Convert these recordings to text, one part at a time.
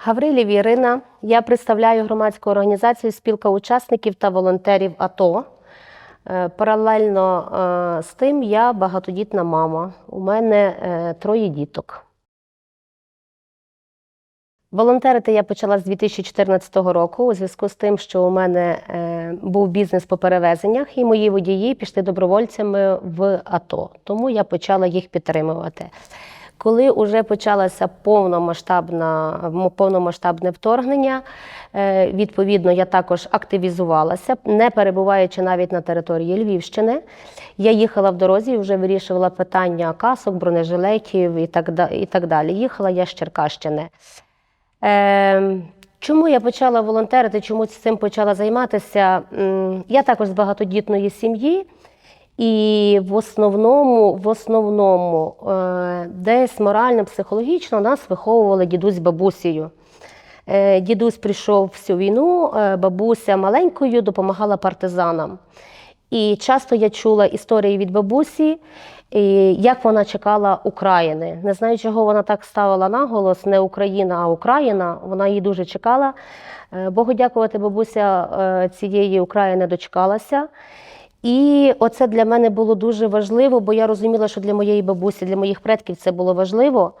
Гаврилів Ірина. Я представляю громадську організацію Спілка учасників та волонтерів АТО. Е, Паралельно е, з тим я багатодітна мама. У мене е, троє діток. Волонтерити я почала з 2014 року у зв'язку з тим, що у мене був бізнес по перевезеннях, і мої водії пішли добровольцями в АТО. Тому я почала їх підтримувати. Коли вже почалося повномасштабна, повномасштабне вторгнення, е, відповідно, я також активізувалася, не перебуваючи навіть на території Львівщини. Я їхала в дорозі і вже вирішувала питання касок, бронежилетів і так, далі. Їхала я з Черкащини. Е, чому я почала волонтерити, чому цим почала займатися? Я також з багатодітної сім'ї, і в основному, в основному е, десь морально, психологічно нас виховували дідусь з бабусею. Е, Дідусь прийшов всю війну, е, бабуся маленькою допомагала партизанам. І часто я чула історії від бабусі, як вона чекала України. Не знаю, чого вона так ставила наголос, не Україна, а Україна. Вона її дуже чекала. Богу дякувати, бабуся цієї України дочекалася. І оце для мене було дуже важливо, бо я розуміла, що для моєї бабусі, для моїх предків це було важливо.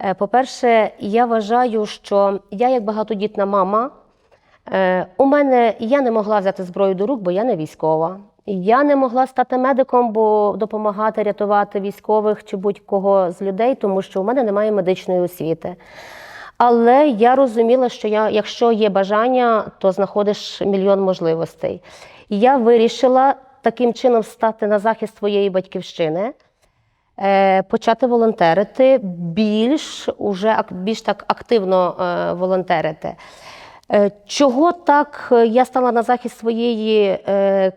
Е, По-перше, я вважаю, що я, як багатодітна мама, Е, У мене я не могла взяти зброю до рук, бо я не військова. Я не могла стати медиком, бо допомагати рятувати військових чи будь-кого з людей, тому що у мене немає медичної освіти. Але я розуміла, що я, якщо є бажання, то знаходиш мільйон можливостей. Я вирішила таким чином стати на захист своєї батьківщини, е, почати волонтерити, більш, уже, більш так активно е, волонтерити. Е, Чого так я стала на захист своєї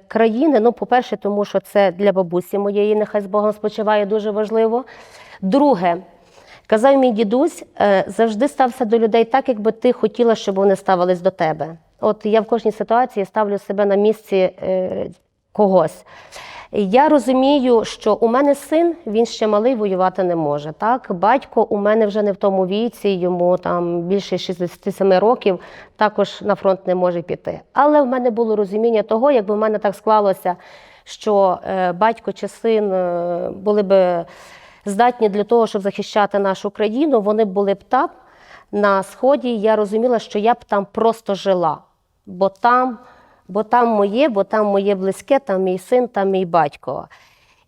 країни? Ну, по-перше, тому що це для бабусі моєї, нехай з Богом спочиває, дуже важливо. Друге, казав мій дідусь, завжди стався до людей так, якби ти хотіла, щоб вони ставились до тебе. От я в кожній ситуації ставлю себе на місці е, когось. Я розумію, що у мене син, він ще малий воювати не може. Так? Батько у мене вже не в тому віці, йому там більше 67 років, також на фронт не може піти. Але в мене було розуміння того, якби в мене так склалося, що е, батько чи син е, були б здатні для того, щоб захищати нашу країну, вони були б там на сході. Я розуміла, що я б там просто жила, бо там бо там моє, бо там моє близьке, там мій син, там мій батько.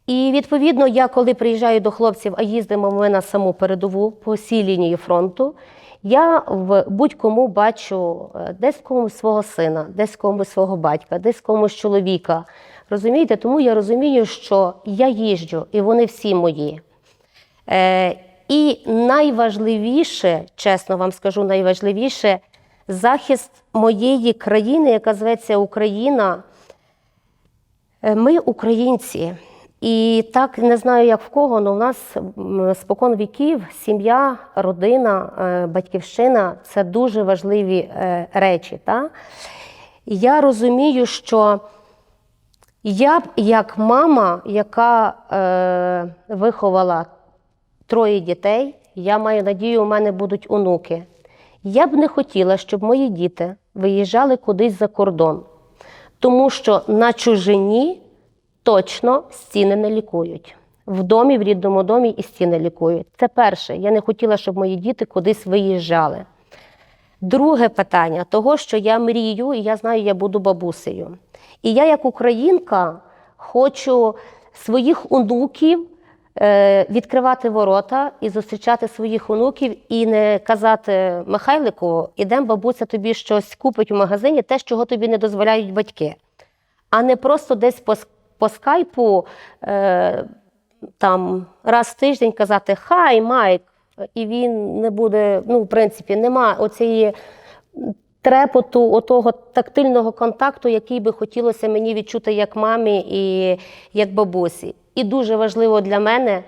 І відповідно, я коли приїжджаю до хлопців, а їздимо ми на саму передову по всій лінії фронту, я в будь-кому бачу е, десь комусь свого сина, десь комусь свого батька, десь комусь чоловіка. Розумієте? Тому я розумію, що я їжджу, і вони всі мої. Е, і найважливіше, чесно вам скажу, найважливіше захист моєї країни, яка зветься Україна. Е, Ми українці. І так не знаю, як в кого, але в нас спокон віків сім'я, родина, е, батьківщина це дуже важливі е, речі. Та? Я розумію, що я б як мама, яка е, виховала троє дітей, я маю надію, у мене будуть онуки. Я б не хотіла, щоб мої діти виїжджали кудись за кордон, тому що на чужині точно стіни не лікують. В домі, в рідному домі і стіни лікують. Це перше. Я не хотіла, щоб мої діти кудись виїжджали. Друге питання того, що я мрію, і я знаю, я буду бабусею. І я, як українка, хочу своїх онуків відкривати ворота і зустрічати своїх онуків, і не казати Михайлику, ідемо, бабуся тобі щось купить у магазині, те, чого тобі не дозволяють батьки. А не просто десь по, по скайпу е, там раз в тиждень казати Хай, Майк, і він не буде, ну, в принципі, нема оцієї трепоту, отого тактильного контакту, який би хотілося мені відчути як мамі і як бабусі. І дуже важливо для мене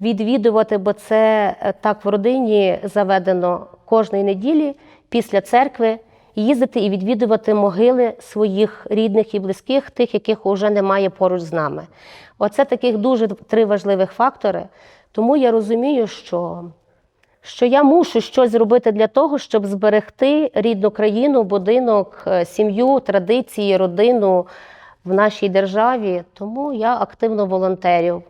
відвідувати, бо це е, так в родині заведено кожної неділі після церкви. Їздити і відвідувати могили своїх рідних і близьких, тих, яких вже немає поруч з нами. Оце таких дуже три важливих фактори. Тому я розумію, що що я мушу щось зробити для того, щоб зберегти рідну країну, будинок, е, сім'ю, традиції, родину в нашій державі. Тому я активно волонтерю.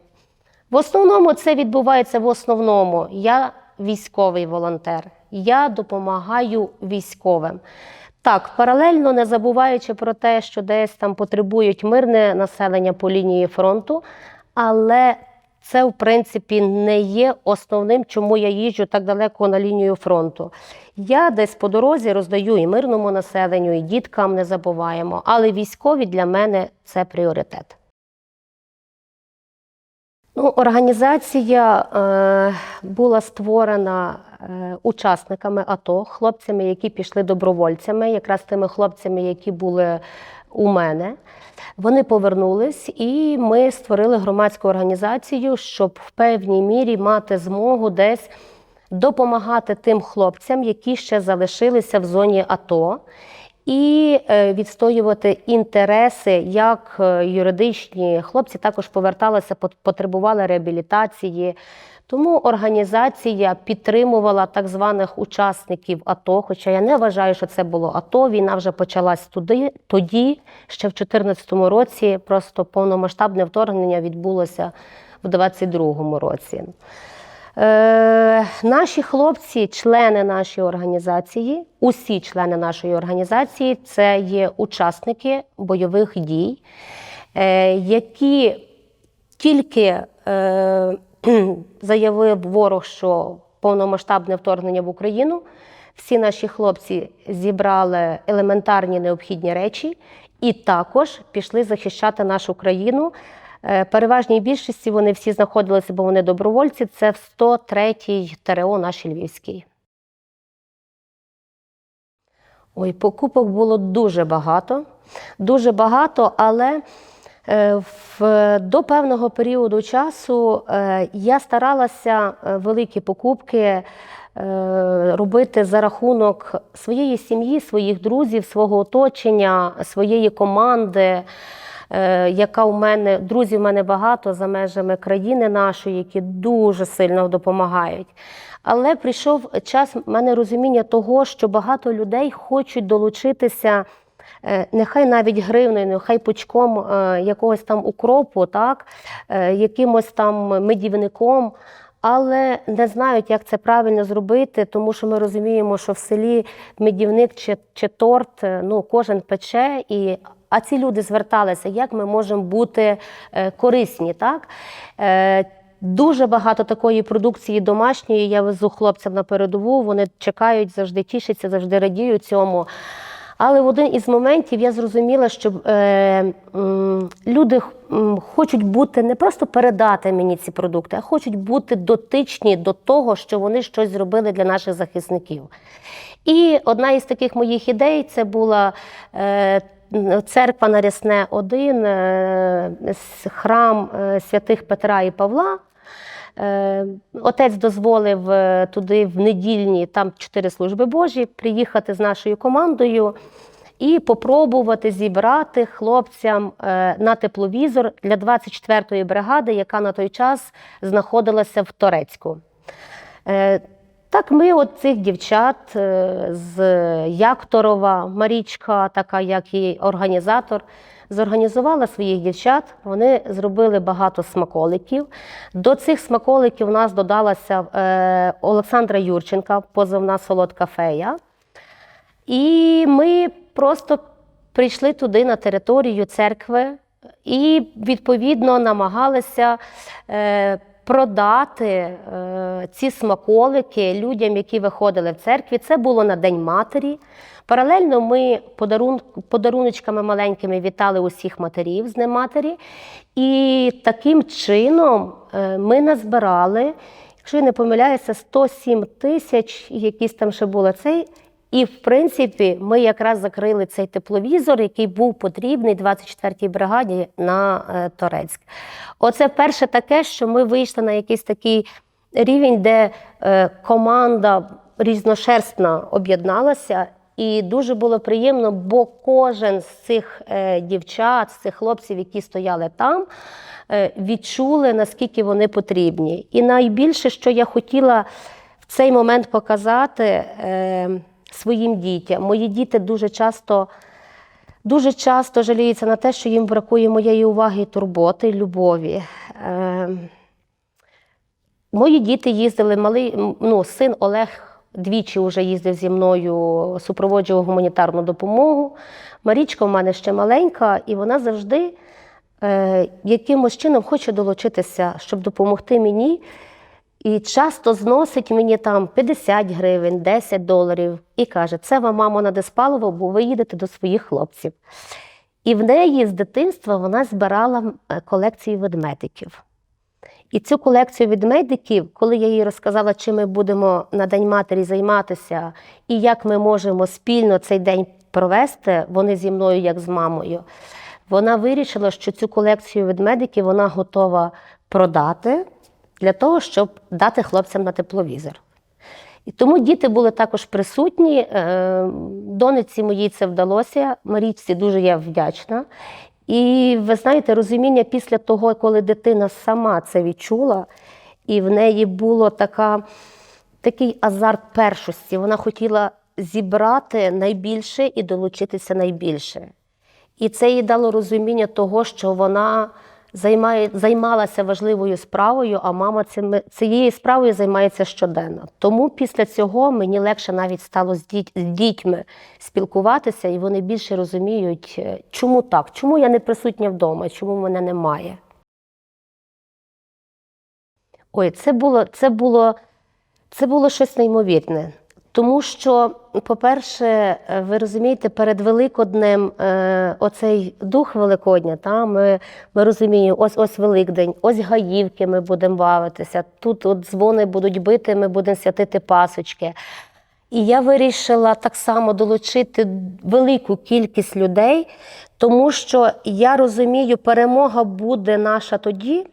В основному це відбувається в основному. Я військовий волонтер. Я допомагаю військовим. Так, паралельно не забуваючи про те, що десь там потребують мирне населення по лінії фронту, але це, в принципі, не є основним, чому я їжджу так далеко на лінію фронту. Я десь по дорозі роздаю і мирному населенню, і діткам не забуваємо, але військові для мене це пріоритет. Ну, організація е, була створена е, учасниками АТО, хлопцями, які пішли добровольцями, якраз тими хлопцями, які були у мене. Вони повернулись, і ми створили громадську організацію, щоб в певній мірі мати змогу десь допомагати тим хлопцям, які ще залишилися в зоні АТО і е, відстоювати інтереси, як е, юридичні хлопці також поверталися, пот- потребували реабілітації. Тому організація підтримувала так званих учасників АТО. Хоча я не вважаю, що це було АТО. Війна вже почалась туди, тоді, ще в 2014 році. Просто повномасштабне вторгнення відбулося в 2022 році. Е, наші хлопці, члени нашої організації, усі члени нашої організації, це є учасники бойових дій, е, які тільки е, заявив ворог, що повномасштабне вторгнення в Україну. Всі наші хлопці зібрали елементарні необхідні речі і також пішли захищати нашу країну. Е, Переважній більшості вони всі знаходилися, бо вони добровольці. Це в 103-й ТРО нашій Львівській. Ой, покупок було дуже багато, дуже багато, але е, в, до певного періоду часу е, я старалася великі покупки робити за рахунок своєї сім'ї, своїх друзів, свого оточення, своєї команди. Е, Яка у мене друзів у мене багато за межами країни нашої, які дуже сильно допомагають. Але прийшов час в мене розуміння того, що багато людей хочуть долучитися, е, нехай навіть гривнею, нехай пучком е, якогось там укропу, так, якимось там медівником, але не знають, як це правильно зробити, тому що ми розуміємо, що в селі медівник чи, чи торт ну, кожен пече. І, а ці люди зверталися, як ми можемо бути е, корисні. Так? Е, Дуже багато такої продукції домашньої я везу хлопцям на передову. Вони чекають, завжди тішаться, завжди радіють цьому. Але в один із моментів я зрозуміла, що е, люди хочуть бути не просто передати мені ці продукти, а хочуть бути дотичні до того, що вони щось зробили для наших захисників. І одна із таких моїх ідей це була е, церква на Рясне 1, е, храм е, святих Петра і Павла. Е, Отець дозволив туди в недільні, там чотири служби Божі, приїхати з нашою командою і попробувати зібрати хлопцям на тепловізор для 24-ї бригади, яка на той час знаходилася в Торецьку. Так, ми от цих дівчат е, з Якторова, Марічка, така як і організатор, зорганізувала своїх дівчат. Вони зробили багато смаколиків. До цих смаколиків у нас додалася е, Олександра Юрченка, позивна солодка фея. І ми просто прийшли туди на територію церкви і відповідно намагалися е, продати е, ці смаколики людям, які виходили в церкві. Це було на День матері. Паралельно ми подарун, подаруночками маленькими вітали усіх матерів з Днем матері. І таким чином е, ми назбирали, якщо я не помиляюся, 107 тисяч, якісь там ще було цей. І, в принципі, ми якраз закрили цей тепловізор, який був потрібний 24-й бригаді на е, Торецьк. Оце перше таке, що ми вийшли на якийсь такий рівень, де е, команда різношерстна об'єдналася. І дуже було приємно, бо кожен з цих е, дівчат, з цих хлопців, які стояли там, відчули, наскільки вони потрібні. І найбільше, що я хотіла в цей момент показати своїм дітям. Мої діти дуже часто, дуже часто жаліються на те, що їм бракує моєї уваги, турботи, любові. Е, Мої діти їздили, малий, ну, син Олег двічі вже їздив зі мною, супроводжував гуманітарну допомогу. Марічка в мене ще маленька, і вона завжди е, якимось чином хоче долучитися, щоб допомогти мені. І часто зносить мені там 50 гривень, 10 доларів і каже: це вам, мамо, на диспаливо, бо ви їдете до своїх хлопців. І в неї з дитинства вона збирала е, колекцію ведмедиків. І цю колекцію ведмедиків, коли я їй розказала, чим ми будемо на День матері займатися, і як ми можемо спільно цей день провести, вони зі мною, як з мамою, вона вирішила, що цю колекцію ведмедиків вона готова продати для того, щоб дати хлопцям на тепловізор. І тому діти були також присутні. Е, Донеці моїй це вдалося. Марічці дуже я вдячна. І ви знаєте, розуміння після того, коли дитина сама це відчула, і в неї було така, такий азарт першості. Вона хотіла зібрати найбільше і долучитися найбільше. І це їй дало розуміння того, що вона займає, займалася важливою справою, а мама цими, цією справою займається щоденно. Тому після цього мені легше навіть стало з, діть, з дітьми спілкуватися, і вони більше розуміють, е, чому так, чому я не присутня вдома, чому мене немає. Ой, це було, це було, це було щось неймовірне. Тому що, по-перше, е, ви розумієте, перед Великоднем е, оцей дух Великодня, та, ми, ми розуміємо, ось ось Великдень, ось гаївки ми будемо бавитися, тут от дзвони будуть бити, ми будемо святити пасочки. І я вирішила так само долучити велику кількість людей, тому що я розумію, перемога буде наша тоді,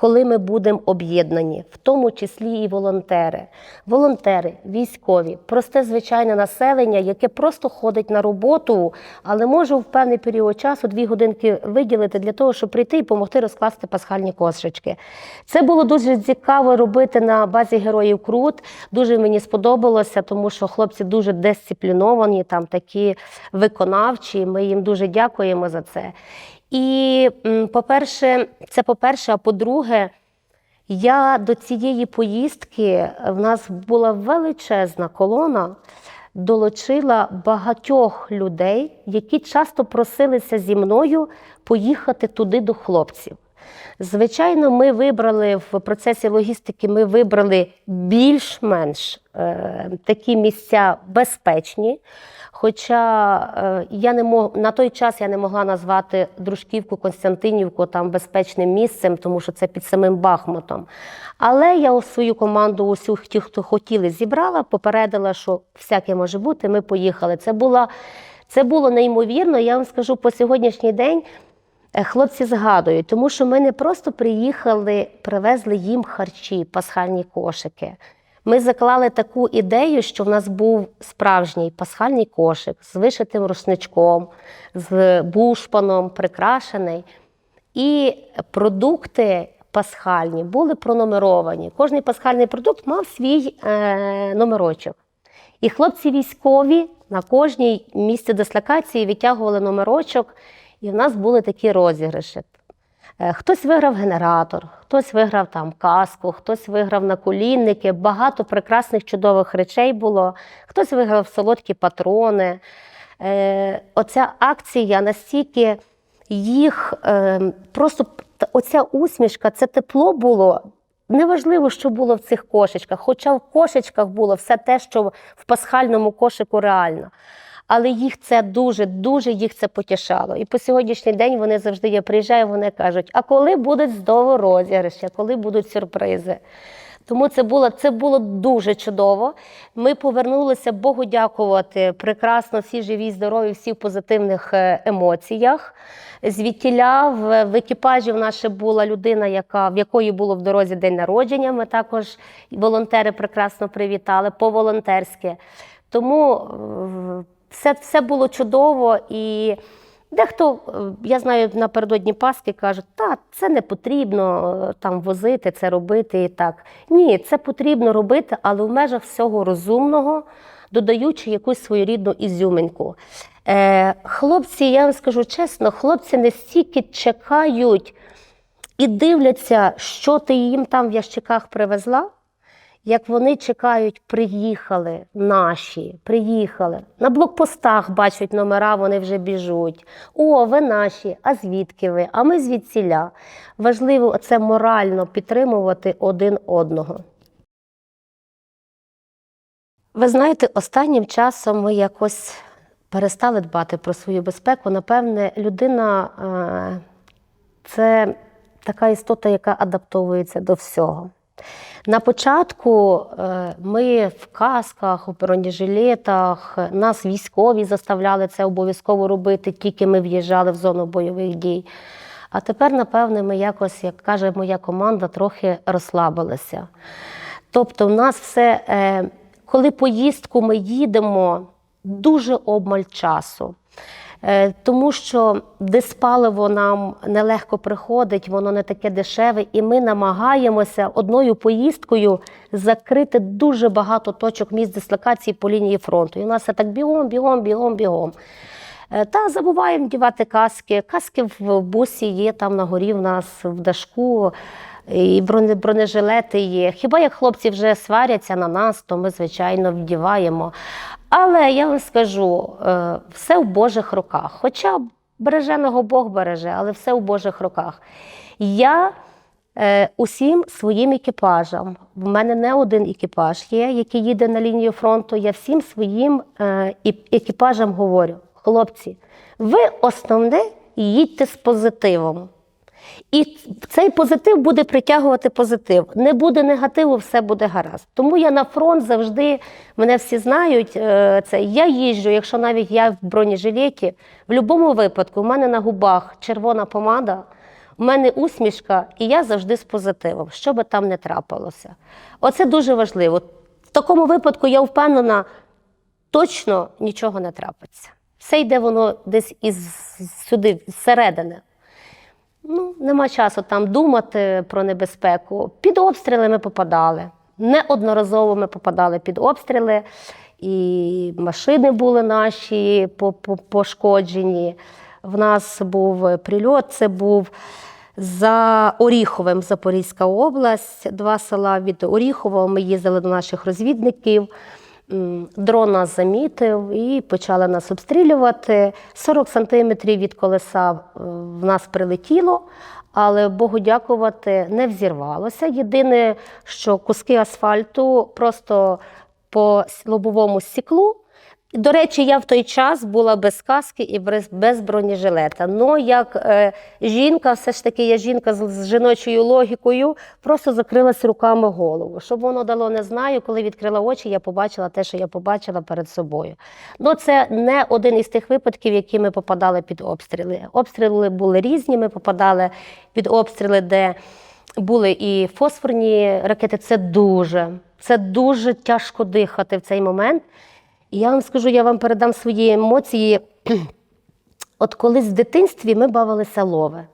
коли ми будемо об'єднані, в тому числі і волонтери. Волонтери, військові, просте звичайне населення, яке просто ходить на роботу, але може в певний період часу дві годинки виділити для того, щоб прийти і допомогти розкласти пасхальні кошечки. Це було дуже цікаво робити на базі героїв Крут. Дуже мені сподобалося, тому що хлопці дуже дисципліновані, там такі виконавчі. Ми їм дуже дякуємо за це. І, по-перше, це по-перше, а по-друге, я до цієї поїздки в нас була величезна колона, долучила багатьох людей, які часто просилися зі мною поїхати туди до хлопців. Звичайно, ми вибрали в процесі логістики, ми вибрали більш-менш е, такі місця безпечні. Хоча е, я не мог на той час я не могла назвати Дружківку, Константинівку там безпечним місцем, тому що це під самим Бахмутом. Але я у свою команду, усіх ті, хто хотіли, зібрала, попередила, що всяке може бути. Ми поїхали. Це була це було неймовірно. Я вам скажу по сьогоднішній день. Е, Хлопці згадують, тому що ми не просто приїхали, привезли їм харчі, пасхальні кошики. Ми заклали таку ідею, що в нас був справжній пасхальний кошик з вишитим рушничком, з бушпаном, прикрашений. І продукти пасхальні були пронумеровані. Кожний пасхальний продукт мав свій е, номерочок. І хлопці військові на кожній місці дислокації витягували номерочок, і в нас були такі розіграші. Е, Хтось виграв генератор, хтось виграв там каску, хтось виграв наколінники, багато прекрасних чудових речей було, хтось виграв солодкі патрони. Е, Оця акція настільки їх е, просто оця усмішка, це тепло було. Неважливо, що було в цих кошечках, хоча в кошечках було все те, що в пасхальному кошику реально. Але їх це дуже, дуже їх це потішало. І по сьогоднішній день вони завжди я приїжджаю, вони кажуть: а коли будуть здово розіграші, коли будуть сюрпризи? Тому це було, це було дуже чудово. Ми повернулися Богу дякувати прекрасно, всі живі, здорові, всі в позитивних е, емоціях. Звідтіля в, в екіпажі в нас була людина, яка, в якої було в дорозі день народження. Ми також волонтери прекрасно привітали, по-волонтерськи. Тому е, все, все було чудово і Дехто, е, я знаю, напередодні Пасхи кажуть, та це не потрібно е, там возити, це робити і так. Ні, це потрібно робити, але в межах всього розумного, додаючи якусь своєрідну ізюминку. Е, хлопці, я вам скажу чесно, хлопці не стільки чекають і дивляться, що ти їм там в ящиках привезла, як вони чекають, приїхали наші, приїхали. На блокпостах бачать номера, вони вже біжуть. О, ви наші, а звідки ви? А ми звідсіля. Важливо це морально підтримувати один одного. Ви знаєте, останнім часом ми якось перестали дбати про свою безпеку. Напевне, людина е, це така істота, яка адаптовується до всього. На початку е, ми в касках, у бронежилетах, нас військові заставляли це обов'язково робити, тільки ми в'їжджали в зону бойових дій. А тепер, напевне, ми якось, як каже моя команда, трохи розслабилися. Тобто, в нас все, е, коли поїздку ми їдемо, дуже обмаль часу. Е, Тому що диспаливо нам нелегко приходить, воно не таке дешеве, і ми намагаємося одною поїздкою закрити дуже багато точок місць дислокації по лінії фронту. І у нас все так бігом, бігом, бігом, бігом. Е, Та забуваємо вдівати каски. Каски в бусі є там на горі в нас в дашку, і броне- бронежилети є. Хіба як хлопці вже сваряться на нас, то ми, звичайно, вдіваємо. Але я вам скажу, е, все в Божих руках. Хоча береженого Бог береже, але все в Божих руках. Я е, усім своїм екіпажам, в мене не один екіпаж є, який їде на лінію фронту. Я всім своїм е, екіпажам говорю: хлопці, ви основне їдьте з позитивом. І цей позитив буде притягувати позитив. Не буде негативу, все буде гаразд. Тому я на фронт завжди, мене всі знають, е, це я їжджу, якщо навіть я в бронежилеті, в будь-якому випадку, в мене на губах червона помада, у мене усмішка, і я завжди з позитивом, що би там не трапилося. Оце дуже важливо. В такому випадку я впевнена, точно нічого не трапиться. Все йде воно десь із сюди, зсередини. Ну, нема часу там думати про небезпеку. Під обстріли ми попадали. Неодноразово ми попадали під обстріли, і машини були наші по- по- пошкоджені. В нас був прильот, це був за Оріховим, Запорізька область, два села від Оріхова. Ми їздили до наших розвідників. Дрон нас замітив і почали нас обстрілювати. 40 сантиметрів від колеса е, в нас прилетіло, але Богу дякувати, не взірвалося. Єдине, що куски асфальту просто по лобовому стеклу. До речі, я в той час була без каски і без- бронежилета. Ну, як е, жінка, все ж таки, я жінка з, з жіночою логікою, просто закрилась руками голову. Щоб воно дало, не знаю. Коли відкрила очі, я побачила те, що я побачила перед собою. Ну, це не один із тих випадків, які ми попадали під обстріли. Обстріли були різні. Ми попадали під обстріли, де були і фосфорні ракети. Це дуже, це дуже тяжко дихати в цей момент. Я вам скажу, я вам передам свої емоції. От колись в дитинстві ми бавилися лове.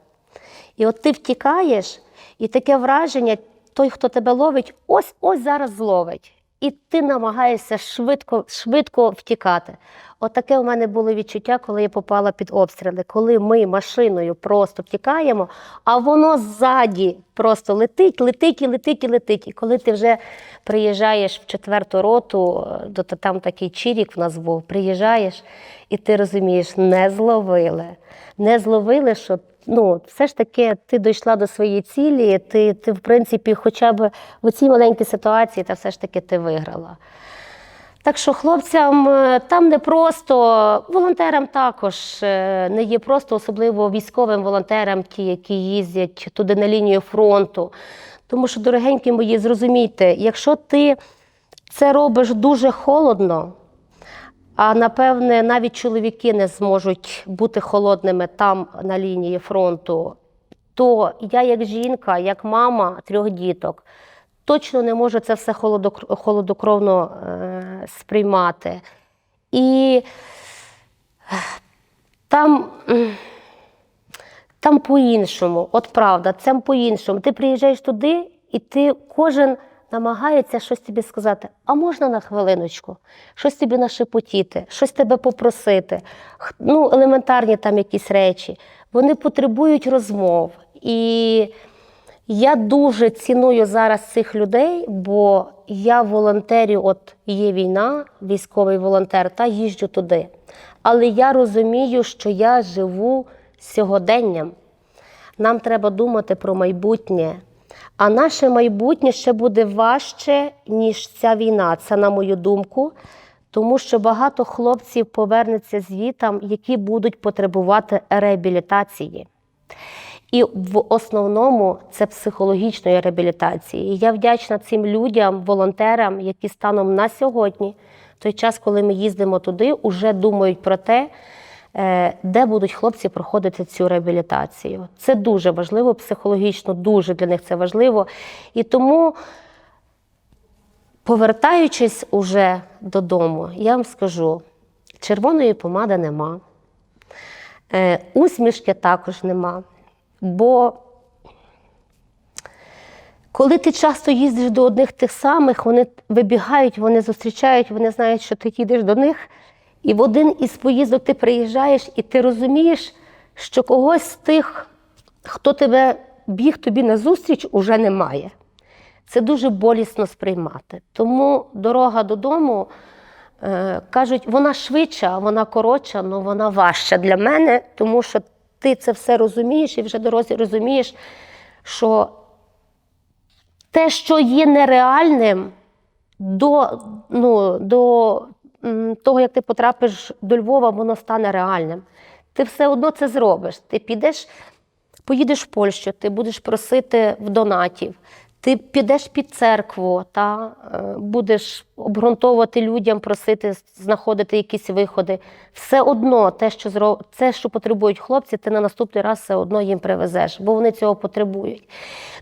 І от ти втікаєш, і таке враження, той, хто тебе ловить, ось ось зараз зловить. І ти намагаєшся швидко, швидко втікати. От у мене було відчуття, коли я попала під обстріли, коли ми машиною просто втікаємо, а воно ззаді просто летить, летить і летить і летить. І коли ти вже приїжджаєш в четверту роту, е, до там такий чирік в нас був, приїжджаєш, і ти розумієш, не зловили. Не зловили, що ну, все ж таки ти дійшла до своєї цілі, ти, ти в принципі, хоча б в цій маленькій ситуації, та все ж таки ти виграла. Так що хлопцям е, там не просто, волонтерам також е, не є просто, особливо військовим волонтерам, ті, які їздять туди на лінію фронту. Тому що, дорогенькі мої, зрозумійте, якщо ти це робиш дуже холодно, а напевне, навіть чоловіки не зможуть бути холодними там на лінії фронту, то я, як жінка, як мама трьох діток, точно не можу це все холодокровно е, сприймати. І Там, там по-іншому, от правда, це по-іншому. Ти приїжджаєш туди, і ти кожен намагається щось тобі сказати. А можна на хвилиночку? Щось тобі нашепотіти, щось тебе попросити. Ну, елементарні там якісь речі. Вони потребують розмов. І я дуже ціную зараз цих людей, бо я волонтерю, от є війна, військовий волонтер, та їжджу туди. Але я розумію, що я живу сьогоденням. Нам треба думати про майбутнє. А наше майбутнє ще буде важче, ніж ця війна. Це на мою думку, тому що багато хлопців повернеться звітам, які будуть потребувати реабілітації. І в основному це психологічної реабілітації. І я вдячна цим людям, волонтерам, які станом на сьогодні, в той час, коли ми їздимо туди, вже думають про те, де будуть хлопці проходити цю реабілітацію. Це дуже важливо, психологічно дуже для них це важливо. І тому, повертаючись уже додому, я вам скажу: червоної помади нема, е, усмішки також нема. Бо коли ти часто їздиш до одних тих самих, вони вибігають, вони зустрічають, вони знають, що ти їдеш до них. І в один із поїздок ти приїжджаєш, і ти розумієш, що когось з тих, хто тебе біг тобі назустріч, уже немає. Це дуже болісно сприймати. Тому дорога додому, е, кажуть, вона швидша, вона коротша, але вона важча для мене, тому що ти це все розумієш і вже дорозі розумієш, що те, що є нереальним до, ну, до того, як ти потрапиш до Львова, воно стане реальним. Ти все одно це зробиш. Ти підеш, поїдеш в Польщу, ти будеш просити в донатів, ти підеш під церкву та е, будеш обґрунтовувати людям, просити знаходити якісь виходи. Все одно те, що зро... це, що потребують хлопці, ти на наступний раз все одно їм привезеш, бо вони цього потребують.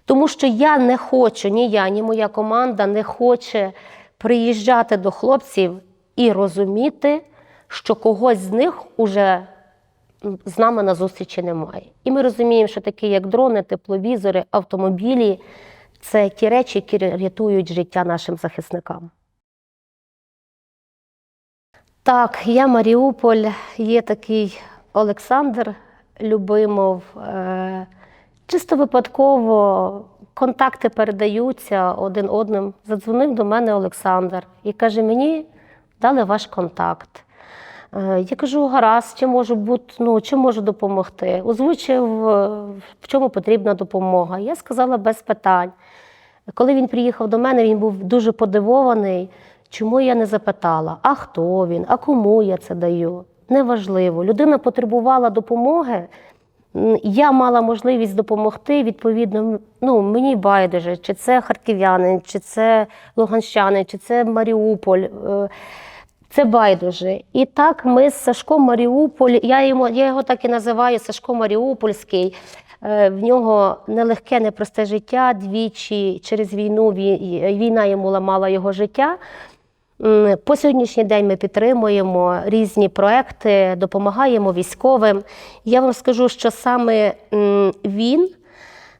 Тому що я не хочу, ні я, ні моя команда не хоче приїжджати до хлопців і розуміти, що когось з них уже з нами на зустрічі немає. І ми розуміємо, що такі, як дрони, тепловізори, автомобілі це ті речі, які рятують життя нашим захисникам. Так, я Маріуполь, є такий Олександр Любимов. Е, Чисто випадково контакти передаються один одним. Задзвонив до мене Олександр і каже: мені дали ваш контакт. Е, Я кажу, гаразд, чи можу бути, ну, чи можу допомогти? Озвучив, е, в чому потрібна допомога. Я сказала без питань. Коли він приїхав до мене, він був дуже подивований, чому я не запитала, а хто він, а кому я це даю. Неважливо. Людина потребувала допомоги. Я мала можливість допомогти. Відповідно, ну мені байдуже, чи це харків'янин, чи це луганщанин, чи це Маріуполь. Е, Це байдуже. І так ми з Сашком Маріуполь, я йому я його так і називаю Сашко Маріупольський. Е, В нього нелегке, непросте життя. Двічі через війну війна йому ламала його життя. По сьогоднішній день ми підтримуємо різні проекти, допомагаємо військовим. Я вам скажу, що саме він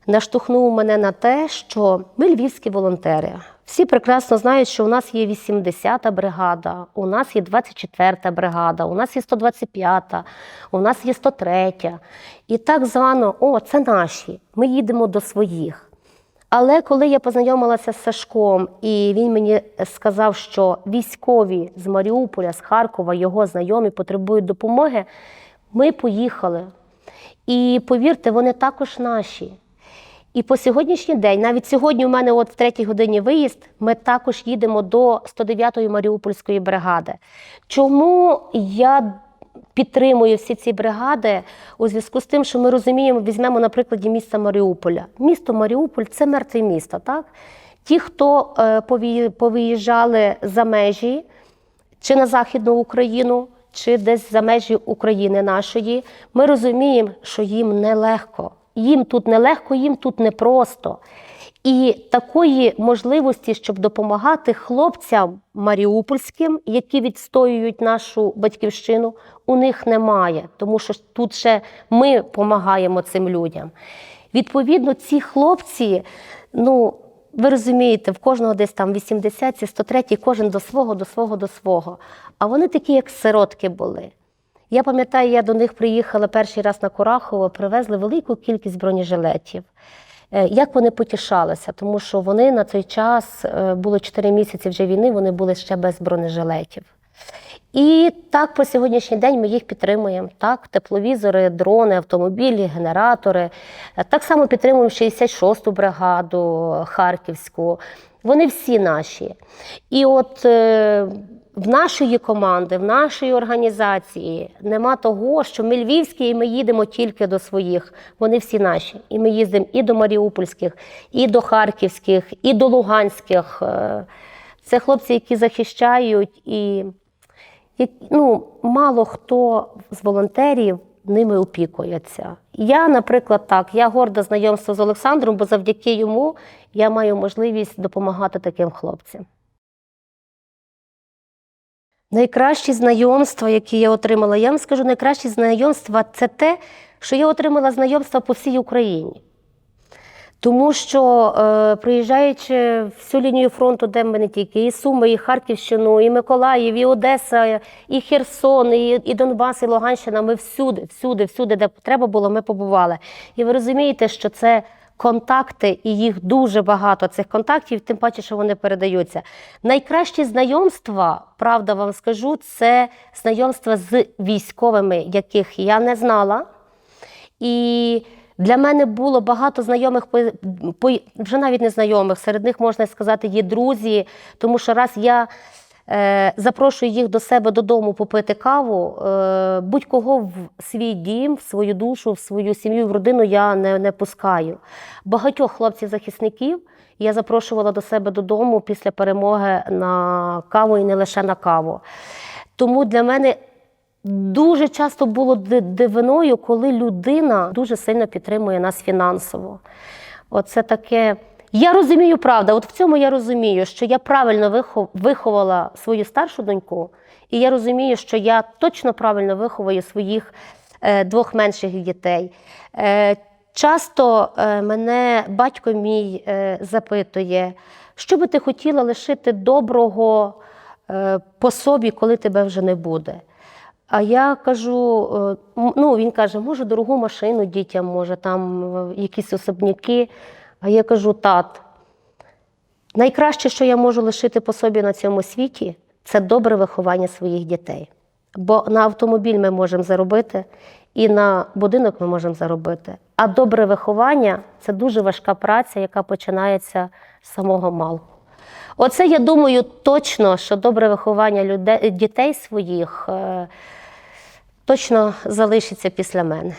наштовхнув мене на те, що ми львівські волонтери. Всі прекрасно знають, що у нас є 80-та бригада, у нас є 24-та бригада, у нас є 125-та, у нас є 103-я. І так звано, о, це наші. Ми їдемо до своїх. Але коли я познайомилася з Сашком, і він мені сказав, що військові з Маріуполя, з Харкова, його знайомі потребують допомоги, ми поїхали. І повірте, вони також наші. І по сьогоднішній день, навіть сьогодні у мене от в третій годині виїзд, ми також їдемо до 109-ї Маріупольської бригади. Чому я підтримую всі ці бригади у зв'язку з тим, що ми розуміємо, візьмемо на прикладі міста Маріуполя. Місто Маріуполь це мертве місто, так? Ті, хто е, повиїжджали за межі, чи на Західну Україну, чи десь за межі України нашої, ми розуміємо, що їм нелегко. Їм тут нелегко, їм тут непросто. І такої можливості, щоб допомагати хлопцям маріупольським, які відстоюють нашу батьківщину, у них немає, тому що тут ще ми допомагаємо цим людям. Відповідно, ці хлопці, ну ви розумієте, в кожного десь там 80 ці 103, кожен до свого, до свого, до свого. А вони такі, як сиротки були. Я пам'ятаю, я до них приїхала перший раз на Курахово, привезли велику кількість бронежилетів. Е, Як вони потішалися, тому що вони на той час е, було 4 місяці вже війни, вони були ще без бронежилетів. І так по сьогоднішній день ми їх підтримуємо. Так, тепловізори, дрони, автомобілі, генератори. Е, Так само підтримуємо 66-ту бригаду Харківську. Вони всі наші. І от в нашої команди, в нашої організації нема того, що ми львівські, і ми їдемо тільки до своїх. Вони всі наші. І ми їздимо і до Маріупольських, і до Харківських, і до Луганських. Е, Це хлопці, які захищають і ну, мало хто з волонтерів ними опікується. Я, наприклад, так, я горда знайомство з Олександром, бо завдяки йому я маю можливість допомагати таким хлопцям. Найкращі знайомства, які я отримала, я вам скажу, найкращі знайомства це те, що я отримала знайомства по всій Україні. Тому що, е, приїжджаючи всю лінію фронту, де ми не тільки і Суми, і Харківщину, і Миколаїв, і Одеса, і Херсон, і, і Донбас, і Луганщина, ми всюди, всюди, всюди, де треба було, ми побували. І ви розумієте, що це контакти, і їх дуже багато цих контактів, тим паче, що вони передаються. Найкращі знайомства, правда вам скажу, це знайомства з військовими, яких я не знала. І для мене було багато знайомих, вже навіть не знайомих, серед них можна сказати, є друзі, тому що раз я е, запрошую їх до себе додому попити каву, е, будь-кого в свій дім, в свою душу, в свою сім'ю, в родину я не, не пускаю. Багатьох хлопців-захисників я запрошувала до себе додому після перемоги на каву і не лише на каву. Тому для мене Дуже часто було дивиною, коли людина дуже сильно підтримує нас фінансово. Оце таке. Я розумію, правда, от в цьому я розумію, що я правильно виховала свою старшу доньку, і я розумію, що я точно правильно виховую своїх е, двох менших дітей. Е, часто е, мене батько мій е, запитує, що би ти хотіла лишити доброго е, по собі, коли тебе вже не буде. А я кажу: е, ну він каже, може, дорогу машину дітям, може, там е, якісь особняки. А я кажу, тат, найкраще, що я можу лишити по собі на цьому світі, це добре виховання своїх дітей. Бо на автомобіль ми можемо заробити, і на будинок ми можемо заробити. А добре виховання це дуже важка праця, яка починається з самого малку. Оце я думаю точно, що добре виховання людей, дітей своїх е, точно залишиться після мене.